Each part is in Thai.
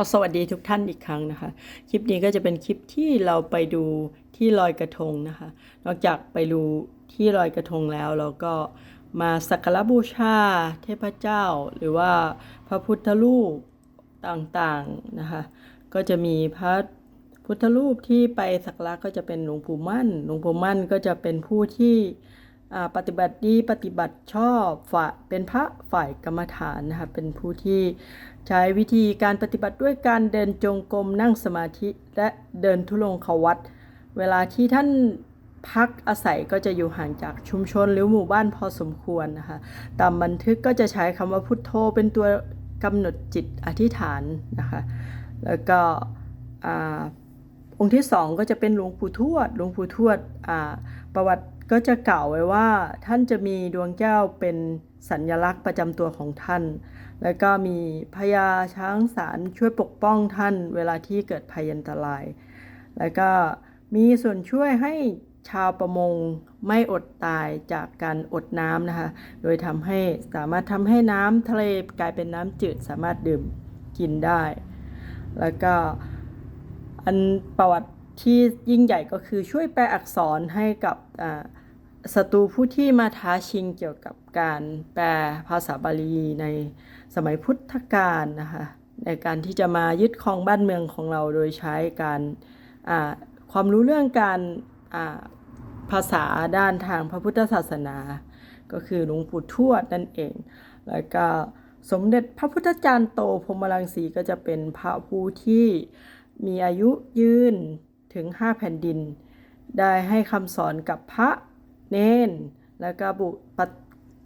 ก็สวัสดีทุกท่านอีกครั้งนะคะ คลิปนี้ก็จะเป็นคลิปที่เราไปดูที่ลอยกระทงนะคะ นอกจากไปดูที่ลอยกระทงแล้วเราก็มาสักการะบูชาเทพเจ้า หรือว่าพระพุทธรูปต่างๆนะคะ ก็จะมีพระพุทธรูปที่ไปสักการะก็จะเป็นหลวงปู่มั่น หลวงปู่มั่นก็จะเป็นผู้ที่ ปฏิบัติดีปฏิบัติชอบฝ่ายเป็นพระฝ่ายกรรมฐานนะคะเป็นผู้ที่ใช้วิธีการปฏิบัติด้วยการเดินจงกรมนั่งสมาธิและเดินทุลงควัตเวลาที่ท่านพักอาศัยก็จะอยู่ห่างจากชุมชนหรือหมู่บ้านพอสมควรนะคะตามบันทึกก็จะใช้คำว่าพุทโธเป็นตัวกำหนดจิตอธิษฐานนะคะแล้วก็องค์ที่สองก็จะเป็นหลวงปู่ทวดหลวงปู่ทวดประวัติ ก็จะกล่าวไว้ว่าท่านจะมีดวงแก้วเป็นสัญลักษณ์ประจำตัวของท่าน แล้วก็มีพญาช้างสารช่วยปกป้องท่านเวลาที่เกิดภัยอันตราย แล้วก็มีส่วนช่วยให้ชาวประมงไม่อดตายจากการอดน้ำนะคะ โดยทำให้สามารถทำให้น้ำทะเลกลายเป็นน้ำจืดสามารถดื่มกินได้ แล้วก็อันประวัติ ที่ยิ่งใหญ่ก็คือช่วยแปลอักษรให้กับศัตรูผู้ที่มาท้าชิงเกี่ยวกับการแปลภาษาบาลีในสมัยพุทธกาลนะคะในการที่จะมายึดครองบ้านเมืองของเราโดยใช้การความรู้เรื่องการาภาษาด้านทางพระพุทธศาสนา ก็คือหลวงปู่ทวดนั่นเอง แล้วก็สมเด็จพระพุทธจารย์โตพรมรังสีก็จะเป็นพระผู้ที่มีอายุยืน ถึง 5 แผ่นดิน ได้ให้คำสอนกับพระเนนแล้วก็บุป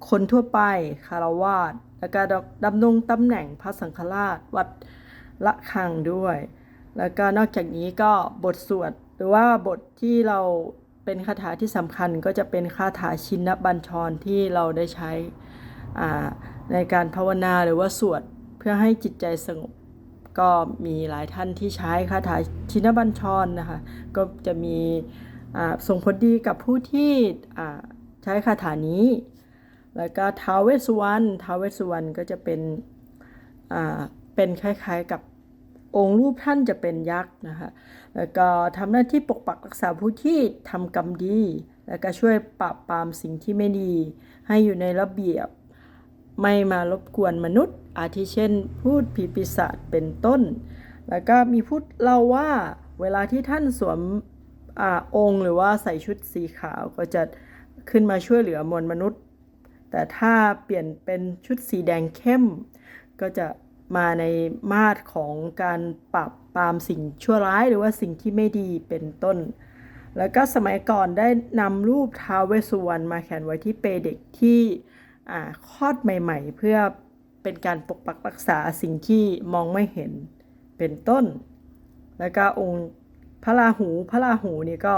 คนทั่วไปคารวาสแล้วก็ดำรงตำแหน่งพระสังฆราชวัดละคังด้วย แล้วก็นอกจากนี้ก็บทสวดหรือว่าบทที่เราเป็นคาถาที่สำคัญก็จะเป็นคาถาชินบัญชรที่เราได้ใช้ในการภาวนาหรือว่าสวดเพื่อให้จิตใจสงบ ก็มีหลายท่านที่ใช้คาถาชินบัญชรนะคะ ก็จะมีส่งผลดีกับผู้ที่ใช้คาถานี้ แล้วก็ท้าวเวสสุวรรณท้าวเวสสุวรรณก็จะเป็นเป็นคล้ายๆกับองค์รูปท่านจะเป็นยักษ์นะคะ แล้วก็ทำหน้าที่ปกปักรักษาผู้ที่ทำกรรมดี แล้วก็ช่วยปราบปรามสิ่งที่ไม่ดี ให้อยู่ในระเบียบ ไม่มารบกวนมนุษย์ อาทิเช่น พูดผีปีศาจเป็นต้น แล้วก็มีพูดเล่าว่าเวลาที่ท่านสวมอองค์หรือว่าใส่ชุดสีขาวก็จะขึ้นมาช่วยเหลือมวลมนุษย์ แต่ถ้าเปลี่ยนเป็นชุดสีแดงเข้ม ก็จะมาในมาตรของการปราบปรามสิ่งชั่วร้ายหรือว่าสิ่งที่ไม่ดีเป็นต้น แล้วก็สมัยก่อนได้นำรูปท้าวเวสสุวรรณมาแขวนไว้ที่เปเด็กที่ คลอดใหม่ ๆ เพื่อเป็นการปกปักรักษาสิ่งที่มองไม่เห็นเป็นต้น แล้วก็องค์พระราหูพระราหูนี่ก็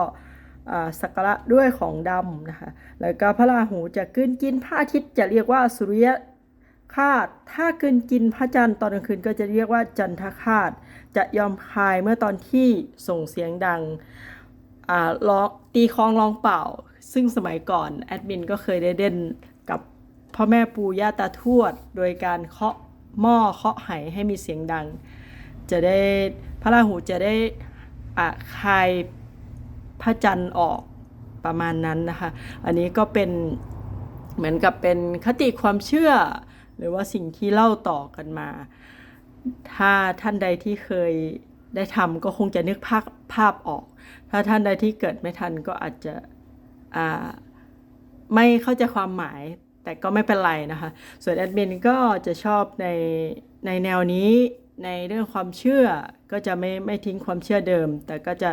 สักการะด้วยของดำนะคะ แล้วก็พระราหูจะกลืนกินพระอาทิตย์จะเรียกว่าสุริยคาตถ้ากลืนกินพระจันทร์ตอนกลางคืนก็จะเรียกว่าจันทคาตจะยอมคายเมื่อตอนที่ส่งเสียงดังอ่าร้องตีคลองร้องเป่า ซึ่งสมัยก่อนแอดมินก็เคยได้เล่น พ่อแม่ปู่ย่าตาทวด โดยการเคาะหม้อเคาะไหให้มีเสียงดัง จะได้พระราหูจะได้อ่าคายพระจันทร์ออกประมาณนั้นนะคะ อันนี้ก็เป็นเหมือนกับเป็นคติความเชื่อ หรือว่าสิ่งที่เล่าต่อกันมา ถ้าท่านใดที่เคยได้ทำก็คงจะนึกภาพภาพออก ถ้าท่านใดที่เกิดไม่ทันก็อาจจะไม่เข้าใจความหมาย แต่ก็ไม่เป็นไรนะคะ ส่วนแอดมินก็จะชอบในในแนวนี้ในเรื่องความเชื่อก็จะไม่ไม่ทิ้งความเชื่อเดิม แต่ก็จะ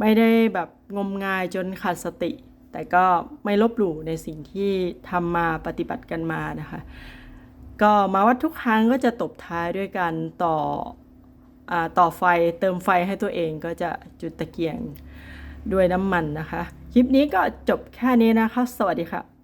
ไม่ได้แบบงมงายจนขาดสติ แต่ก็ไม่ลบหลู่ในสิ่งที่ทำมาปฏิบัติกันมานะคะ ก็มาวัดทุกครั้งก็จะตบท้ายด้วยการต่ออต่อไฟเติมไฟให้ตัวเองก็จะจุดตะเกียง ด้วยน้ำมันนะคะ คลิปนี้ก็จบแค่นี้นะคะ สวัสดีค่ะ